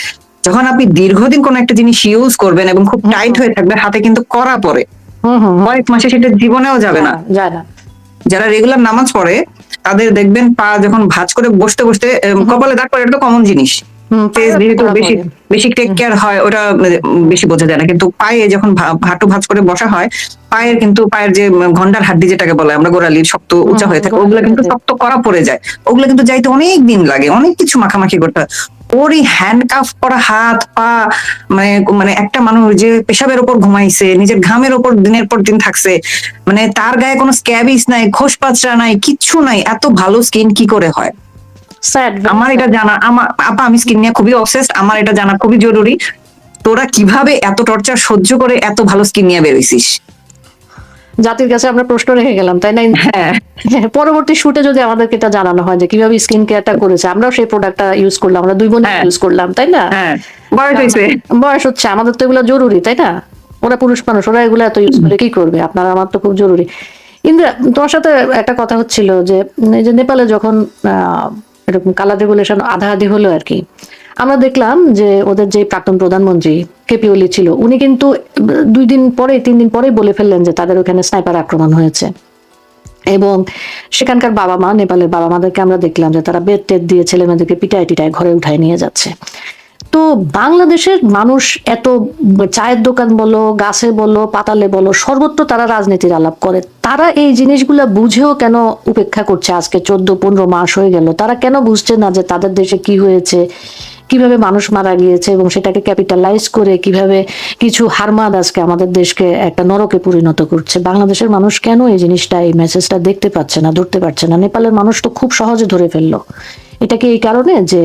A: যখন আপনি দীর্ঘদিন কোন একটা জিনিস ইউজ করবেন এবং খুব টাইট হয়ে থাকবে হাতে কিন্তু করা
B: পরে।
A: কয়েক মাসে সেটা জীবনেও যাবে না। যারা রেগুলার নামাজ পড়ে তাদের দেখবেন পা যখন ভাঁজ করে বসতে বসতে কপালে দাগ পড়ে এটা তো কমন জিনিস। যেহেতু বেশি বেশি টেক কেয়ার হয় ওটা বেশি বোঝা যায় না। কিন্তু পায়ে যখন হাঁটু ভাঁজ করে বসা হয় পায়ের কিন্তু পায়ের যে ঘণ্টার হাড্ডি যেটাকে বলে আমরা গোড়ালির শক্ত উঁচা হয়ে থাকে ওগুলো কিন্তু শক্ত করা পড়ে যায়। ওগুলো কিন্তু যাইতে অনেক দিন লাগে অনেক কিছু মাখামাখি করতে হয়। ওর এই হ্যান্ডকাফ করা হাত পা মানে মানে একটা মানুষ যে পেশাবের উপর ঘুমাইছে নিজের ঘামের উপর দিনের পর দিন থাকছে মানে তার গায়ে কোনো স্ক্যাবিস নাই খোসপাচড়া নাই কিচ্ছু নাই এত ভালো স্কিন কি করে হয়? আমার এটা জানা আমার আপা আমি স্কিন নিয়ে খুবই অবসেসড আমার এটা জানা খুবই জরুরি। তোরা কীভাবে এত টর্চার সহ্য করে এত ভালো স্কিন নিয়ে বেরোইছিস
B: জাতির কাছে আমরা প্রশ্ন রেখে গেলাম তাই না?
A: হ্যাঁ।
B: হ্যাঁ, পরবর্তী শুটে যদি আমাদেরকে এটা জানানো হয় যে কীভাবে স্কিন কেয়ারটা করেছে আমরাও সেই প্রোডাক্টটা ইউজ করলাম আমরা দুই বোন
A: হ্যাঁ।
B: ইউজ করলাম তাই না?
A: হ্যাঁ। বয়স হয়েছে।
B: বয়স হচ্ছে আমাদের তো এগুলো জরুরি তাই না? ওরা পুরুষ মানুষ ওরা এগুলো এত ইউজ করে কি করবে? আপনার আমার তো খুব জরুরি। ইন্দ্রা তোমার সাথে একটা কথা হচ্ছিল যে এই যে নেপালে যখন আহ, এরকম কালার রেগুলেশন আধা আধি হলো আর কি। আমরা দেখলাম যে ওদের যে প্রাক্তন প্রধানমন্ত্রী কেপি ওলি ছিল, উনি কিন্তু দুই দিন পরে, তিন দিন পরে বলে ফেললেন যে তাদের ওখানে স্নাইপার আক্রমণ হয়েছে। এবং সেখানকার বাবা মা, নেপালের বাবা মাদেরকে আমরা দেখলাম যে তারা বেড টেট দিয়ে ছেলে মেয়েদেরকে পিটায় টিটায় ঘরে উঠায় নিয়ে যাচ্ছে। তো বাংলাদেশের মানুষ এত চায়ের দোকান বলো, গাছে বলো, পাতালে বলো, সর্বত্র তারা রাজনীতির আলাপ করে। তারা এই জিনিসগুলো বুঝেও কেন উপেক্ষা করছে আজকে চোদ্দ, পনেরো মাস হয়ে গেল? তারা কেন বুঝছে না যে তাদের দেশে কি হয়েছে, কীভাবে মানুষ মারা গিয়েছে এবং সেটাকে ক্যাপিটালাইজ করে কীভাবে কিছু হারমাদ আজকে আমাদের দেশকে একটা নরকে পরিণত করছে? বাংলাদেশের মানুষ কেন এই জিনিসটা, এই মেসেজটা দেখতে পাচ্ছে না, ধরতে পারছে না? নেপালের মানুষ তো খুব সহজে ধরে ফেলল। এটা কি এই কারণে যে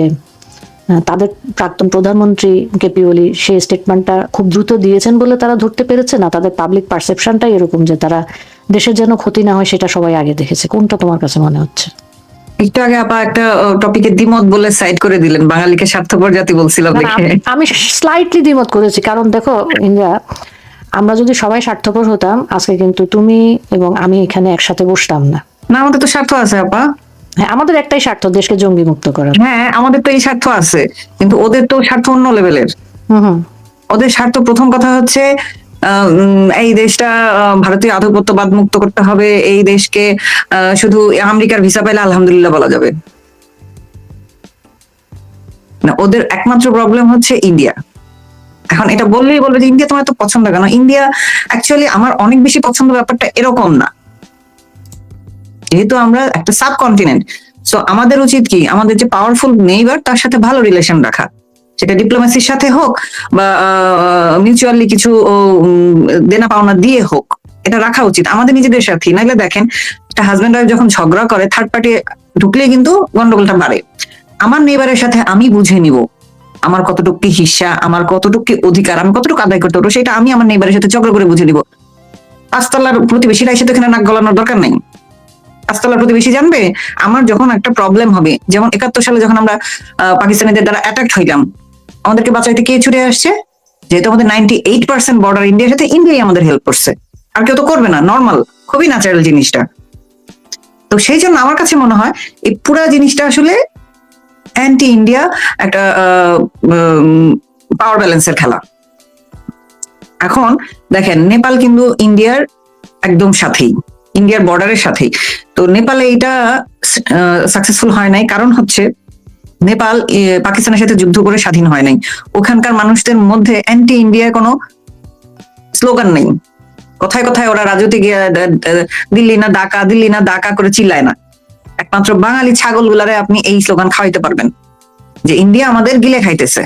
B: তাদের প্রাক্তন প্রধানমন্ত্রী কেপি ওলি সেই স্টেটমেন্টটা খুব দ্রুত দিয়েছেন বলে তারা ধরতে পেরেছে না। তাদের পাবলিক পারসেপশনটাই এরকম যে তারা দেশের যেন ক্ষতি না হয় সেটা সবাই আগে দেখেছে। কোনটা তোমার কাছে মনে হচ্ছে?
A: একটু আগে আপা একটা টপিকে দ্বিমত বলে সাইড করে দিলেন। বাঙালিকে স্বার্থপর জাতি বলছিলাম দেখে।
B: আমি- আমি স্লাইটলি দ্বিমত করেছি। কারণ দেখো ইন্দ্রা আমরা যদি সবাই স্বার্থপর হতাম আজকে কিন্তু তুমি এবং আমি এখানে একসাথে বসতাম না।
A: না আমাদের তো স্বার্থ আছে আপা।
B: হ্যাঁ আমাদের একটাই স্বার্থ দেশকে জঙ্গি মুক্ত করা
A: হ্যাঁ আমাদের তো এই স্বার্থ আছে কিন্তু ওদের তো স্বার্থ অন্য লেভেলের। ওদের স্বার্থ প্রথম কথা হচ্ছে এই দেশটা ভারতীয় আধিপত্যবাদ মুক্ত করতে হবে এই দেশকে শুধু আমেরিকার ভিসা পেলে আলহামদুলিল্লাহ বলা যাবে। না ওদের একমাত্র প্রবলেম হচ্ছে ইন্ডিয়া। এখন এটা বললেই বলবে যে ইন্ডিয়া তোমার তো পছন্দ কেন? ইন্ডিয়া অ্যাকচুয়ালি আমার অনেক বেশি পছন্দ ব্যাপারটা এরকম না। যেহেতু আমরা একটা সাব কন্টিনেন্ট সো আমাদের উচিত কি? আমাদের যে পাওয়ারফুল নেইবার তার সাথে ভালো রিলেশন রাখা। সেটা ডিপ্লোমেসির সাথে হোক বা মিউচুয়ালি কিছু দেনা পাওনা দিয়ে হোক, এটা রাখা উচিত। আমাদের নিজেদের সাথে। নাইলে দেখেন, একটা হাজব্যান্ড ওয়াইফ যখন ঝগড়া করে থার্ড পার্টি ঢুকলে কিন্তু গন্ডগোলটা বাড়ে। আমার নেইবারের সাথে আমি বুঝে নিব, আমার কতটুকু কি হিস্সা আমার কতটুকু কি অধিকার, আমি কতটুকু আদায় করতে পারব, সেটা আমি আমার নেইবারের সাথে ঝগড়া করে বুঝে নিব। পাঁচতলার প্রতিবেশীরা এসে তো এখানে নাক গলানোর দরকার নেই। পাঁচতলার প্রতিবেশী জানবে, আমার যখন একটা প্রবলেম হবে। যেমন একাত্তর সালে যখন আমরা পাকিস্তানিদের দ্বারা অ্যাটাক হইলাম, আমাদেরকে বাঁচাইতে কে ছুটে আসছে? যেহেতু আমাদের নাইনটি এইট পার্সেন্ট বর্ডার ইন্ডিয়ার সাথে ইন্ডিয়াই আমাদের হেল্প করছে। আর কেউ তো করবে না নর্মাল খুবই ন্যাচারাল জিনিসটা। তো সেই জন্য আমার কাছে মনে হয়, এই পুরা জিনিসটা আসলে অ্যান্টি ইন্ডিয়া একটা পাওয়ার ব্যালেন্সের খেলা। এখন দেখেন, নেপাল কিন্তু ইন্ডিয়ার একদম সাথেই ইন্ডিয়ার বর্ডারের সাথেই। তো নেপালে এটা সাকসেসফুল হয় নাই। কারণ হচ্ছে, নেপাল পাকিস্তানের সাথে যুদ্ধ করে স্বাধীন হয় নাই। ওখানকার মানুষদের মধ্যে অ্যান্টি ইন্ডিয়ার কোনো স্লোগান নেই। কথায় কথায় ওরা রাজুতে গিয়ে দিল্লি না ডাকা দিল্লি না ডাকা করে চিল্লায় না। একমাত্র বাঙালি ছাগল গুলারে আপনি এই স্লোগান খাওয়াইতে পারবেন। যে ইন্ডিয়া আমাদের গিলে খাইতেছে।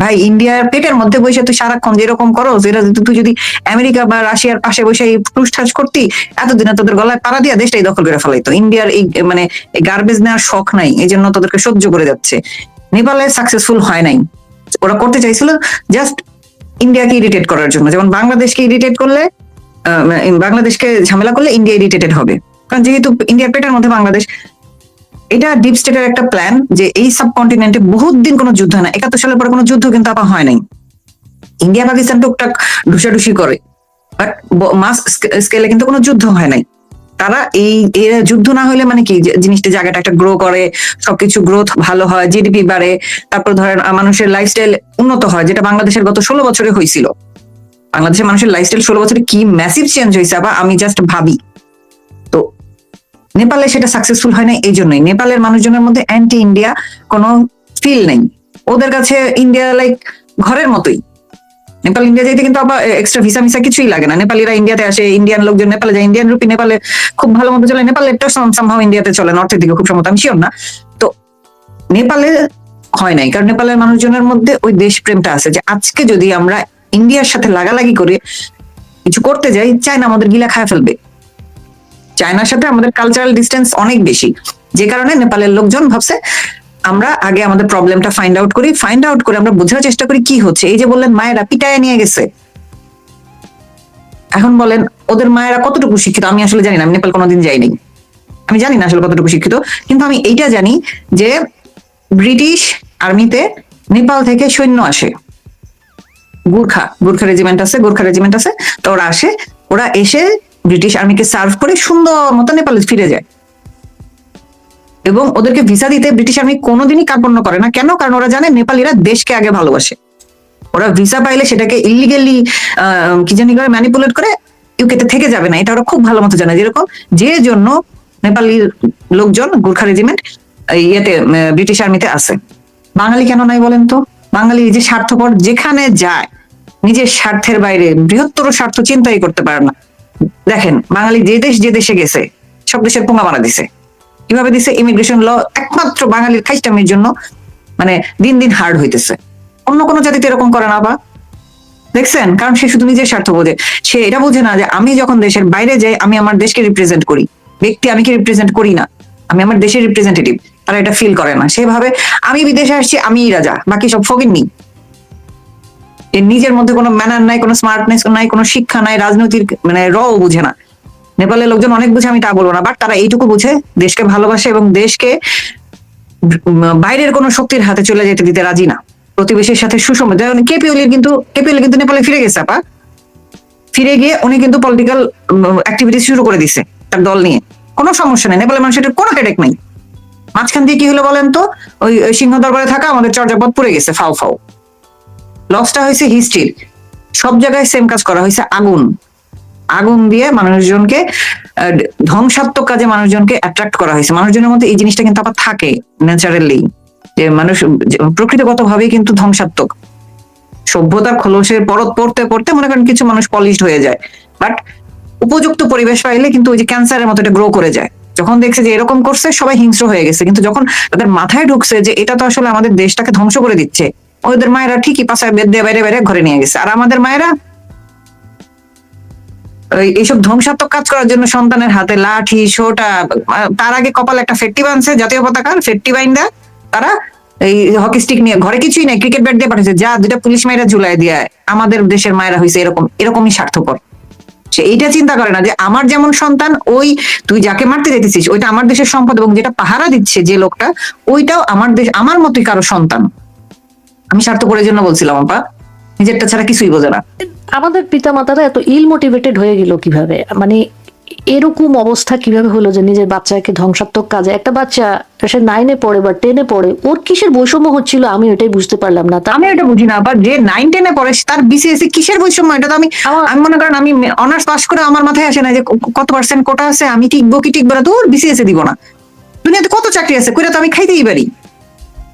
A: ভাই ইন্ডিয়ার পেটের মধ্যে বসে তুই সারাক্ষণ যেরকম করো, যেটা তুই যদি আমেরিকা বা রাশিয়ার পাশে বসে এই ঠুসঠাস করতি, এতদিনে তোদের গলায় পাড়া দিয়া দেশটাই দখল করে ফেলাইতো। ইন্ডিয়ার এই মানে গার্বেজ নেওয়ার শখ নাই, এই জন্য তোদেরকে সহ্য করে যাচ্ছে। নেপালে সাকসেসফুল হয় নাই। ওরা করতে চাইছিল জাস্ট ইন্ডিয়াকে ইরিটেট করার জন্য। যেমন বাংলাদেশকে ইরিটেট করলে বাংলাদেশকে ঝামেলা করলে ইন্ডিয়া ইরিটেটেড হবে। কারণ যেহেতু ইন্ডিয়ার পেটের মধ্যে বাংলাদেশ এটা ডিপ স্টেটের একটা প্ল্যান যে এই সাবকন্টিনেন্টে বহুত দিন কোনো যুদ্ধ না একাত্তর সালের পরে কোনো যুদ্ধ কিন্তু আপা হয় নাই। ইন্ডিয়া পাকিস্তান টুকটাক ঢুসাঢুসি করে। বাট মাস স্কেলে কিন্তু কোনো যুদ্ধ হয় নাই। তারা এই যুদ্ধ না হলে মানে কি? জিনিসটা জায়গাটা একটা গ্রো করে, সবকিছু গ্রোথ ভালো হয় জিডিপি বাড়ে, তারপর ধরেন মানুষের লাইফস্টাইল উন্নত হয়, যেটা বাংলাদেশের গত ষোলো বছরে হয়েছিল। বাংলাদেশের মানুষের লাইফস্টাইল ষোলো বছরে কি ম্যাসিভ চেঞ্জ হয়েছে আবার আমি জাস্ট ভাবি। নেপালে সেটা সাকসেসফুল হয় না এই জন্যই। নেপালের মানুষজনের মধ্যে অ্যান্টি ইন্ডিয়া কোনো ফিল নেই। ওদের কাছে ইন্ডিয়া লাইক ঘরের মতোই। নেপাল ইন্ডিয়া যাইতে কিন্তু আবার এক্সট্রা ভিসা মিসা কিছুই লাগে না। নেপালিরা ইন্ডিয়াতে আসে ইন্ডিয়ান লোকজন নেপালে যায় ইন্ডিয়ান রুপি নেপালে খুব ভালো মতো চলে। নেপালে একটা সম্ভব ইন্ডিয়াতে চলে নর্থের দিকে খুব সম্ভবত, আমি শিওর না। তো নেপালে হয় নাই, কারণ নেপালের মানুষজনের মধ্যে ওই দেশপ্রেমটা আছে যে আজকে যদি আমরা ইন্ডিয়ার সাথে লাগালাগি করে কিছু করতে যাই চায়না আমাদের গিলা খায় ফেলবে। চায়নার সাথে আমাদের কালচারাল ডিস্টেন্স অনেক বেশি। যে কারণে নেপালের লোকজন ভাবছে, আমরা আগে আমাদের প্রবলেমটা ফাইন্ড আউট করি ফাইন্ড আউট করে আমরা বোঝার চেষ্টা করি কি হচ্ছে। এই যে বললেন, মায়েরা পিটায় নিয়ে গেছে। এখন বলেন, ওদের মায়েরা কতটুকু শিক্ষিত? আমি আসলে জানি না, আমি নেপাল কোনোদিন যাইনি। আমি জানি না আসলে কতটুকু শিক্ষিত, কিন্তু আমি এইটা জানি যে ব্রিটিশ আর্মিতে নেপাল থেকে সৈন্য আসে। গুর্খা গুর্খা রেজিমেন্ট আছে, গুর্খা রেজিমেন্ট আছে, তো ওরা আসে, ওরা এসে ব্রিটিশ আর্মিকে সার্ভ করে সুন্দর মতো নেপালে ফিরে যায়। এবং ওদেরকে ভিসা দিতে ব্রিটিশ আর্মি কোনোদিনই কার্পণ্য করে না। কেন? কারণ ওরা জানে নেপালিরা দেশকে আগে ভালোবাসে। ওরা ভিসা পাইলে সেটাকে ইলিগেলি কি জানি করে ম্যানিপুলেট করে ইউকেতে থেকে যাবে না। এটা ওরা খুব ভালো মতো জানে। যেরকম যে জন্য নেপালি লোকজন গুর্খা রেজিমেন্ট ইয়েতে ব্রিটিশ আর্মিতে আছে। বাঙালি কেন নাই বলেন তো? বাঙালি যে স্বার্থপর যেখানে যায়, নিজের স্বার্থের বাইরে বৃহত্তর স্বার্থ চিন্তাই করতে পারে না। দেখেন, বাঙালি যে দেশ যে দেশে গেছে, সব দেশের পোঙা মারা দিছে। কীভাবে দিছে? ইমিগ্রেশন ল একমাত্র বাঙালির খাইস্টামির জন্য মানে দিন দিন হার্ড হইতেছে। অন্য কোনো জাতিতে এরকম করে না বা। দেখছেন? কারণ সে শুধু নিজের স্বার্থ বোঝে। সে এটা বোঝে না যে আমি যখন দেশের বাইরে যাই, আমি আমার দেশকে রিপ্রেজেন্ট করি। ব্যক্তি আমি কি রিপ্রেজেন্ট করি না? আমি আমার দেশের রিপ্রেজেন্টেটিভ তারা এটা ফিল করে না। সেভাবে আমি বিদেশে আসছি, আমিই রাজা। বাকি সব ফকির নি এর নিজের মধ্যে কোনো ম্যানার নাই, কোনো স্মার্টনেস নাই, কোনো শিক্ষা নাই রাজনৈতিক মানে র বুঝে না। নেপালের লোকজন অনেক বুঝে, আমি তা বলব না বাট তারা এইটুকু বুঝে, দেশকে ভালোবাসে এবং দেশকে বাইরের কোনো শক্তির হাতে চলে যেতে দিতে রাজি না। প্রতিবেশীর সাথে সুষম যেমন কিন্তু কেপি ওলি কিন্তু নেপালে ফিরে গেছে, আপা। ফিরে গিয়ে উনি কিন্তু পলিটিক্যাল অ্যাক্টিভিটি শুরু করে দিছে তার দল নিয়ে। কোনো সমস্যা নেই, নেপালের মানুষের কোনো হেডেক নেই। মাঝখান দিয়ে কি হলো বলেন তো? ওই ওই সিংহ দরবারে থাকা আমাদের চর্যাপদ পড়ে গেছে, ফাও ফাও। লসটা হয়েছে হিস্ট্রির সব জায়গায় সেম কাজ করা হয়েছে আগুন। আগুন দিয়ে মানুষজনকে ধ্বংসাত্মক কাজে মানুষজনকে অ্যাট্রাক্ট করা হয়েছে। মানুষজনের মধ্যে এই জিনিসটা কিন্তু আবার থাকে ন্যাচারালি যে মানুষ প্রকৃতিগত ভাবেই কিন্তু ধ্বংসাত্মক। সভ্যতার খোলসের পরত পড়তে পড়তে মনে করেন কিছু মানুষ পলিশড হয়ে যায়। বাট উপযুক্ত পরিবেশ পাইলে কিন্তু ওই যে ক্যান্সারের মতো এটা গ্রো করে যায়। যখন দেখছে যে এরকম করছে, সবাই হিংস্র হয়ে গেছে। কিন্তু যখন তাদের মাথায় ঢুকছে যে এটা তো আসলে আমাদের দেশটাকে ধ্বংস করে দিচ্ছে ওদের মায়েরা ঠিকই পাশায় বেদ দিয়ে বাইরে বাইরে ঘরে নিয়ে গেছে। আর আমাদের মায়েরা এইসব ধ্বংসাত্মক কাজ করার জন্য সন্তানের হাতে লাঠি, সোটা, তার আগে কপাল একটা ফেট্টি বানছে জাতীয় পতাকার ফেট্টি বাইন্দা। তারা এই হকি স্টিক নিয়ে ঘরে কিছুই নাই, ক্রিকেট ব্যাট দিয়ে পাঠিয়েছে। যা দুটা পুলিশ মায়েরা ঝুলাই দিয়ে আমাদের দেশের মায়েরা হয়েছে এরকম, এরকমই স্বার্থপর। সে এইটা চিন্তা করে না যে আমার যেমন সন্তান, ওই তুই যাকে মারতে যেতেছিস, ওইটা আমার দেশের সম্পদ এবং যেটা পাহারা দিচ্ছে যে লোকটা, ওইটাও আমার দেশ, আমার মতোই কারও সন্তান। আমি স্বার্থপরের জন্য বলছিলাম আপা। নিজেরটা ছাড়া কিছুই বোঝে না।
B: আমাদের পিতামাতারা এত ইল মোটিভেটেড হয়ে গেল কীভাবে? মানে এরকম অবস্থা কীভাবে হলো যে নিজের বাচ্চাকে ধ্বংসাত্মক কাজে একটা বাচ্চা সে নাইনে পড়ে বা টেনে পড়ে ওর কিসের বৈষম্য হচ্ছিল আমি ওটাই বুঝতে পারলাম না। তা
A: আমি এটা বুঝি না আবার যে নাইন টেনে পড়ে তার বিসিএসসি কিসের বৈষম্য? এটা তো আমি
B: আমার-
A: আমি মনে করেন আমি অনার্স পাস করে আমার মাথায় আসে না যে কত পার্সেন্ট কোটা আছে আমি টিকবো কি টিকবো না তোর বিসিএসসি দিব না। দুনিয়াতে কত চাকরি আছে কইরা তো আমি খাইতেই পারি।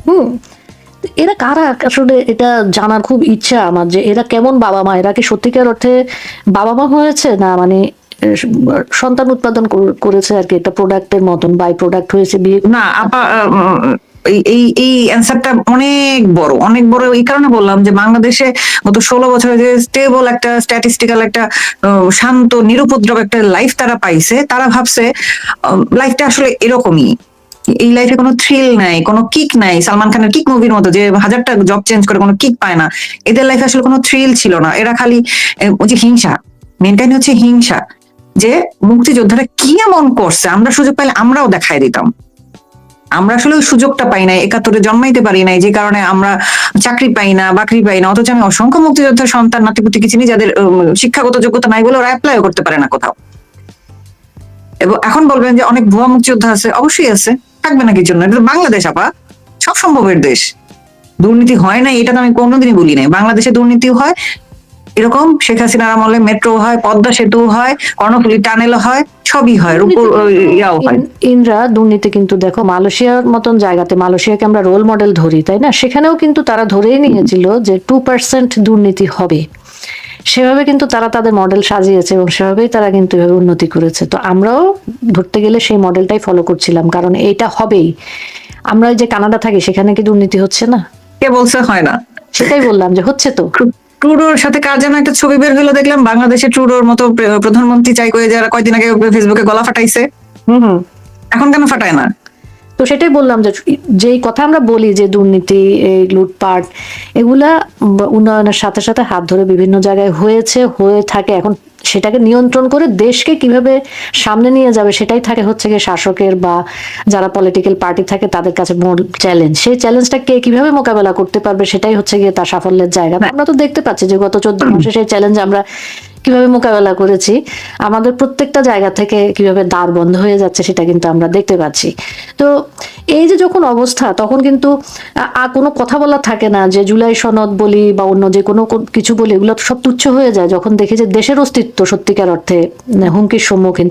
B: হুম। এরা কারা? আসলে এটা জানার খুব ইচ্ছা আমার যে এরা কেমন বাবা মা? এরা কি সত্যিকার অর্থে বাবা মা হয়েছে? না মানে সন্তান উৎপাদন করেছে আর কি, একটা প্রোডাক্টের মতন বাই প্রোডাক্ট হয়েছে, বিয়ে
A: না এই এই অ্যান্সারটা অনেক বড় অনেক বড়, এই কারণে বললাম যে বাংলাদেশে গত ষোলো বছরে যে স্টেবল একটা স্ট্যাটিস্টিক্যাল একটা শান্ত, নিরুপদ্রব একটা লাইফ তারা পাইছে, তারা ভাবছে লাইফটা আসলে এরকমই। এই লাইফে কোনো থ্রিল নাই, কোনো কিক নাই। সালমান খানের কিক মুভির মতো যে হাজারটা জব চেঞ্জ করে কোনো কিক পায় না। এদের লাইফে আসলে কোনো থ্রিল ছিল না। এরা খালি ওই যে হিংসা। মেন কাহিনী হচ্ছে হিংসা। যে মুক্তিযোদ্ধারা কি এমন করছে? আমরা সুযোগ পাইলে আমরাও দেখাই দিতাম। আমরা আসলে ওই সুযোগটা পাই নাই, একাত্তরে জন্মাইতে পারি নাই, যে কারণে আমরা চাকরি পাই না, বাকরি পাই না। অথচ আমি অসংখ্য মুক্তিযোদ্ধার সন্তান, নাতিপুতিকে চিনি, যাদের শিক্ষাগত যোগ্যতা নাই বলে ওরা অ্যাপ্লাইও করতে পারে না কোথাও। এবং এখন বলবেন যে অনেক ভুয়া মুক্তিযোদ্ধা আছে, অবশ্যই আছে। থাকবে না কি জন্য এটা তো বাংলাদেশ আপা। সব সম্ভবের দেশ। দুর্নীতি হয় না এটা তো আমি কোনোদিনই বলি নাই। বাংলাদেশে দুর্নীতি হয় এরকম শেখ হাসিনার আমলে মেট্রো হয় পদ্মা সেতু হয় কর্ণফুলি টানেল হয় সবই হয়। ইয়াও হয়।
B: ইন্দ্রা দুর্নীতি কিন্তু দেখো মালয়েশিয়ার মতন জায়গাতে মালয়েশিয়াকে আমরা রোল মডেল ধরি তাই না? সেখানেও কিন্তু তারা ধরেই নিয়েছিল যে টু পার্সেন্ট দুর্নীতি হবে। সেভাবে কিন্তু তারা তাদের মডেল সাজিয়েছে এবং সেভাবেই তারা কিন্তু এভাবে উন্নতি করেছে। তো আমরাও ধরতে গেলে সেই মডেলটাই ফলো করছিলাম কারণ এইটা হবেই। আমরা যে কানাডা থাকি সেখানে কি দুর্নীতি হচ্ছে না?
A: কে বলছে হয় না।
B: সেটাই বললাম যে হচ্ছে তো।
A: ট্রুডোর সাথে কার যেন একটা ছবি বের হলো দেখলাম বাংলাদেশে ট্রুডোর মতো প্রধানমন্ত্রী চাই করে যারা কয়দিন আগে ফেসবুকে গলা ফাটাইছে।
B: হুম হুম।
A: এখন কেন ফাটায় না?
B: তো সেটাই বললাম যে যেই কথা আমরা বলি যে দুর্নীতি এই লুটপাট, এগুলা উন্নয়নের সাথে সাথে হাত ধরে বিভিন্ন জায়গায় হয়েছে, হয়ে থাকে। এখন সেটাকে নিয়ন্ত্রণ করে দেশকে কীভাবে সামনে নিয়ে যাবে সেটাই থাকে হচ্ছে গিয়ে শাসকের বা যারা পলিটিক্যাল পার্টি থাকে তাদের কাছে মূল চ্যালেঞ্জ সেই চ্যালেঞ্জটা কে কীভাবে মোকাবেলা করতে পারবে সেটাই হচ্ছে গিয়ে তার সাফল্যের জায়গা। আমরা তো দেখতে পাচ্ছি যে গত চোদ্দ মাসে সেই চ্যালেঞ্জ আমরা কীভাবে মোকাবেলা করেছি, আমাদের প্রত্যেকটা জায়গা থেকে কীভাবে দ্বার বন্ধ হয়ে যাচ্ছে সেটা কিন্তু আমরা দেখতে পাচ্ছি। তো এই যে যখন অবস্থা, তখন কিন্তু কোনো কথা বলা থাকে না যে জুলাই সনদ বলি বা অন্য যে কোনো কিছু বলি, এগুলো সব তুচ্ছ হয়ে যায় যখন দেখি যে দেশের অস্তিত্ব সত্যিকার অর্থে, হুমকির সম্মুখীন।